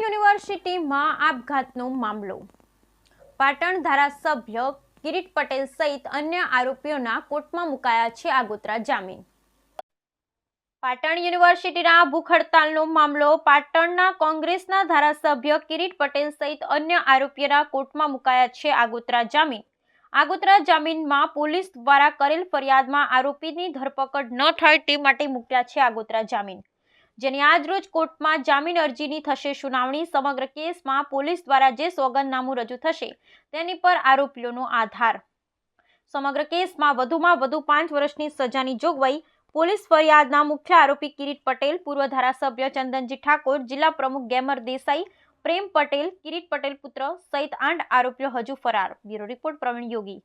યુનિવર્સિટીમાં આપઘાતનો મામલો. પાટણ ધારાસભ્ય કિરીટ પટેલ સહિત અન્ય આરોપીઓના કોર્ટમાં મુકાયા છે આગોતરા જામીન. પાટણ યુનિવર્સિટીના ભૂખ હડતાલનો મામલો, પાટણના કોંગ્રેસના ધારાસભ્ય કિરીટ પટેલ સહિત અન્ય આરોપીઓના કોર્ટમાં મુકાયા છે આગોતરા જામીન. આગોતરા જામીનમાં પોલીસ દ્વારા કરેલ ફરિયાદમાં આરોપીની ધરપકડ ન થાય તે માટે મૂક્યા છે આગોતરા જામીન. જેની આજરોજ કોર્ટમાં જામીન અરજીની થશે સુનાવણી. સમગ્ર કેસમાં પોલીસ દ્વારા જે સોગંદનામું રજૂ થશે તેની પર આરોપીઓનો આધાર. સમગ્ર કેસમાં વધુમાં વધુ પાંચ વર્ષની સજાની જોગવાઈ. પોલીસ ફરિયાદના મુખ્ય આરોપી કિરીટ પટેલ, પૂર્વ ધારાસભ્ય ચંદનજી ઠાકોર, જિલ્લા પ્રમુખ ગેમર દેસાઈ, પ્રેમ પટેલ, કિરીટ પટેલ પુત્ર સહિત આઠ આરોપીઓ હજુ ફરાર. Bureau report Pravin Yogi.